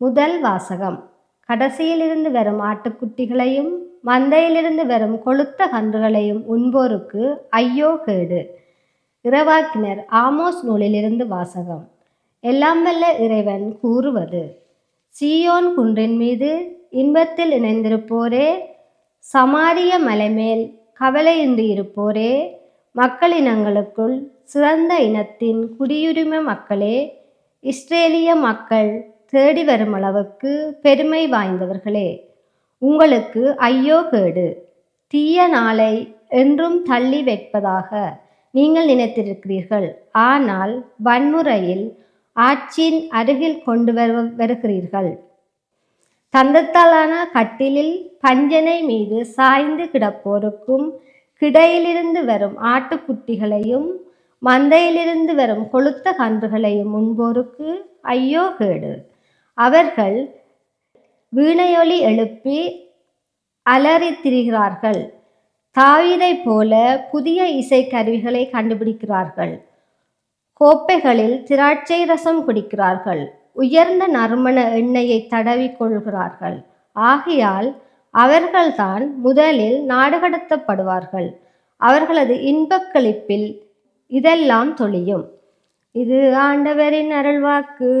முதல் வாசகம். கடைசியிலிருந்து வரும் ஆட்டுக்குட்டிகளையும் மந்தையிலிருந்து வரும் கொளுத்த கன்றுகளையும் உண்போருக்கு ஐயோ கேடு. இறவாக்கினர் ஆமோஸ் நூலிலிருந்து வாசகம். எல்லாம் வல்ல இறைவன் கூறுவது. சீயோன் குன்றின் மீது இன்பத்தில் இணைந்திருப்போரே சமாரிய மலைமேல் கவலையின்றி இருப்போரே மக்களினங்களுக்குள் சிறந்த இனத்தின் குடியுரிமை மக்களே இஸ்ரேலிய மக்கள் தேடி வரும் அளவுக்கு பெருமை வாய்ந்தவர்களே உங்களுக்கு ஐயோ கேடு. தீய நாளை என்றும் தள்ளி வைப்பதாக நீங்கள் நினைத்திருக்கிறீர்கள். ஆனால் வன்முறையில் ஆட்சியின் அருகில் கொண்டு வரு வருகிறீர்கள். தந்தத்தாலான கட்டிலில் பஞ்சனை மீது சாய்ந்து கிடப்போருக்கும் கிடையிலிருந்து வரும் ஆட்டுக்குட்டிகளையும் மந்தையிலிருந்து வரும் கொளுத்த கன்றுகளையும் உண்போருக்கு ஐயோ கேடு. அவர்கள் வீணையொலி எழுப்பி அலறி திரிகிறார்கள் தாவீதைப் போல புதிய இசை கருவிகளை கண்டுபிடிக்கிறார்கள். கோப்பைகளில் திராட்சை ரசம் குடிக்கிறார்கள். உயர்ந்த நறுமண எண்ணெயை தடவி கொள்கிறார்கள் ஆகையால் அவர்கள்தான் முதலில் நாடுகடத்தப்படுவார்கள் அவர்களது இன்பக்களிப்பில் இதெல்லாம் தொழியும். இது ஆண்டவரின் அருள்வாக்கு.